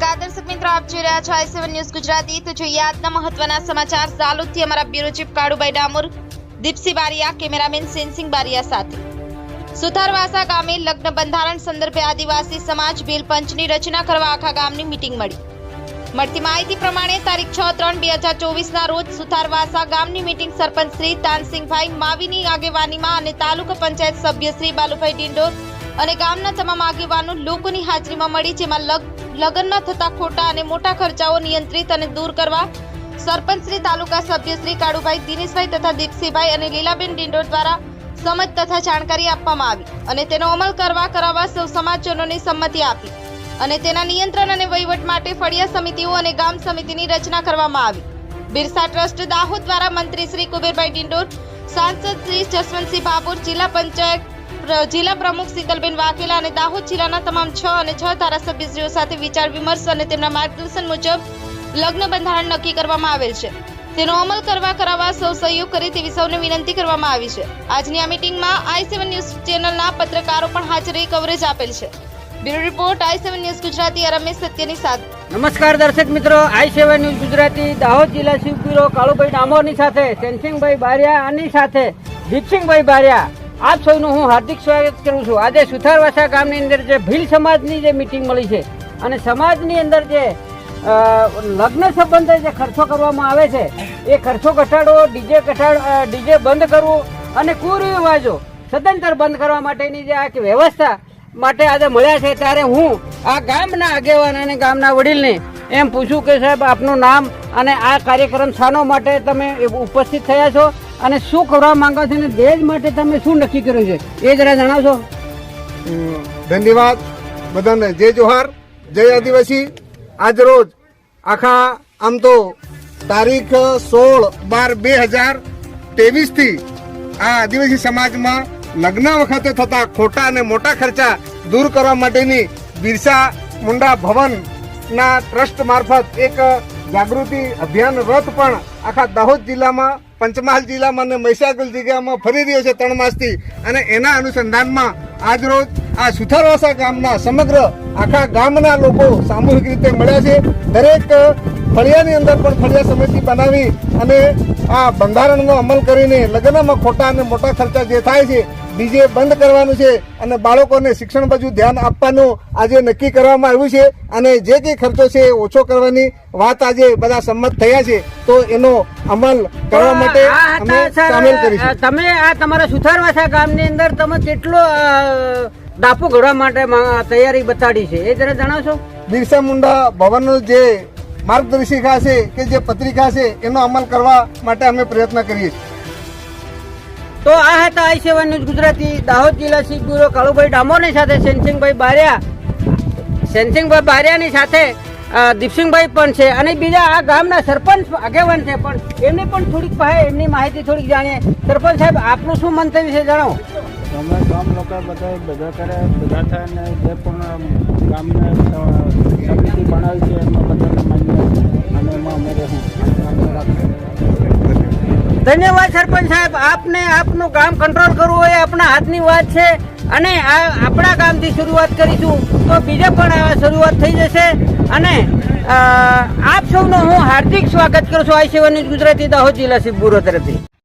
આપ જોઈ રહ્યા છો આઈ ન્યૂઝ ગુજરાતી. તો જોઈએ આજના મહત્વના સમાચાર સાલુથી અમારા bureau chief Kalubhai Damor, Deepsi Bariya, cameraman Sensing Bariya સાથે. સુથારવાસા ગામે લગ્ન બંધારણ સંદર્ભે આદિવાસી સમાજ બિલ પંચની રચના કરવા આખા ગામની મીટિંગ મળી. મળતી માહિતી પ્રમાણે તારીખ છ ત્રણ બે હજાર ચોવીસના રોજ સુથારવાસા ગામની મીટિંગ સરપંચ શ્રી તાનસિંહભાઈ માવીની આગેવાનીમાં અને તાલુકા પંચાયત સભ્ય શ્રી બાલુભાઈ ડિંડોર અને ગામના તમામ આગેવાનો લોકોની હાજરીમાં મળી, જેમાં લગ- લગ્નમાં થતા ખોટા અને મોટા ખર્ચાઓ નિયંત્રિત અને દૂર કરવા સરપંચ શ્રી, તાલુકા સભ્ય શ્રી કાળુભાઈ, દિનેશભાઈ તથા દીપસિંહભાઈ અને લીલાબેન ડિંડોર દ્વારા સમજ તથા જાણકારી આપવામાં આવી અને તેનો અમલ કરવા, કરાવવા સૌ સમાજજનોની સંમતિ આપી અને તેના નિયંત્રણ અને વહીવટ માટે ફળિયા સમિતિઓ અને ગામ સમિતિની રચના કરવામાં આવી. બિરસા ટ્રસ્ટ દાહોદ દ્વારા મંત્રી શ્રી કુબેરભાઈ ડિંડોર, સાંસદ શ્રી જસવંતસિંહ બાબુર, જિલ્લા પંચાયત જિલ્લા પ્રમુખ શીતલબેન વાઘેલા અને દાહોદ જિલ્લાના તમામ છ અને છ ધારાસભ્યશ્રીઓ સાથે વિચાર વિમર્શ અને તેમના માર્ગદર્શન મુજબ લગ્ન બંધારણ નક્કી કરવામાં આવેલ છે. તેનો અમલ કરવા કરાવવા સૌ સહયોગ કરે તેવી સૌને વિનંતી કરવામાં આવી છે. આજની આ મિટિંગમાં આઈ સેવન ન્યૂઝ ચેનલના પત્રકારો પણ હાજર રહી કવરેજ આપેલ છે. Bureau report, I seven news Gujarati Ramesh સત્યની સાથે. નમસ્કાર દર્શક મિત્રો, I seven news Gujarati, Dahod જિલ્લા શિવ કાળુભાઈ ડામોરની સાથે સેનસિંગભાઈ બારિયા અને સાથે, દીપસિંહભાઈ બારિયા. આપ સૌનું હું હાર્દિક સ્વાગત કરું છું. આજે સુથારવાસા ગામની અંદર જે ભીલ સમાજની જે મિટિંગ મળી છે અને સમાજની અંદર જે લગ્ન સંબંધે જે ખર્ચો કરવામાં આવે છે, એ ખર્ચો ઘટાડવો, ડીજે ઘટાડ ડીજે બંધ કરવું અને કુરિવાજો સદંતર બંધ કરવા માટેની જે આ વ્યવસ્થા માટે આજે મળ્યા છે. ત્યારે હું આ ગામના આગેવાન અને ગામના વડીલને એમ પૂછું કે સાહેબ આપનું નામ અને આ કાર્યક્રમ શાનો માટે તમે ઉપસ્થિત થયા છો. અને શું કરવા માંગો છો અને દેશ માટે તમે શું નક્કી કર્યું છે? એ જરા જણાવશો. ધન્યવાદ. બધાને જય જોહાર, જય આદિવાસી. આજ રોજ આખા આમ તો તારીખ સોળ બાર બે હજાર ત્રેવીસથી આ આદિવાસી સમાજમાં લગ્ન વખતે થતા ખોટા અને મોટા ખર્ચા દૂર કરવા માટેની બિરસા મુંડા ભવન ના ટ્રસ્ટ મારફત એક જાગૃતિ અભિયાન રથ પણ આખા દાહોદ જિલ્લામાં, પંચમહાલ જિલ્લામાં અને મહીસાગર જિલ્લામાં ફરી રહ્યો છે ત્રણ માસથી. અને એના અનુસંધાનમાં આજરોજ આ સુથારવાસા ગામના સમગ્ર આખા ગામના લોકો સામૂહિક રીતે મળ્યા છે. દરેક ફળિયાની અંદર પણ ફળિયા સમિતિ બનાવી અને આ બંધારણનો અમલ કરીને લગ્નમાં ખોટા અને મોટા ખર્ચા જે થાય છે ડીજે બંધ કરવાનું છે અને બાળકોને શિક્ષણ બાજુ ધ્યાન આપવાનું આજે નક્કી કરવામાં આવ્યું છે અને જે કંઈ ખર્ચો છે એ ઓછો કરવાની વાત આજે બધા સંમત થયા છે. તો એનો અમલ કરવા માટે અમે સામેલ કરીશું. તમે આ તમારા સુથારવાસા ગામની અંદર તમે કેટલો ડાપુ ઘડવા માટે તૈયારી બતાડી છે એ જરા જણાવશો? બિરસા મુંડા ભવનનું જે માર્ગદર્શિકા છે કે જે પત્રિકા છે એનો અમલ કરવા માટે અમે પ્રયત્ન કરીએ છીએ. તો આ હતા I seven news Gujarati. Dahod જિલ્લા શીખ બ્યુરો કાળુભાઈ ડામોરની સાથે સેનસિંગભાઈ બારિયા. સેનસિંગભાઈ બારિયાની સાથે દીપસિંહભાઈ પણ છે. અને બીજા આ ગામના સરપંચ આગેવાન છે પણ એમને પણ થોડીક પાસે એમની માહિતી થોડીક જાણીએ. સરપંચ સાહેબ, આપનું શું મંતવ્ય છે, જણાવો. અમે ગામ લોકો બધા બધા કરે, બધા થાય ને જે પણ ગામને સમિતિ બનાવી છે, એમાં બધાને માન્ય અને એમાં અમે ધન્યવાદ સરપંચ સાહેબ. આપને આપનું ગામ કંટ્રોલ કરવું એ આપણા હાથની વાત છે અને આ આપણા ગામથી શરૂઆત કરીશું તો બીજે પણ આ શરૂઆત થઈ જશે અને આપ સૌનું હું હાર્દિક સ્વાગત કરું છું આઈ ન્યૂઝ ગુજરાતી દાહોદ જિલ્લા શિવપુરો તરફથી.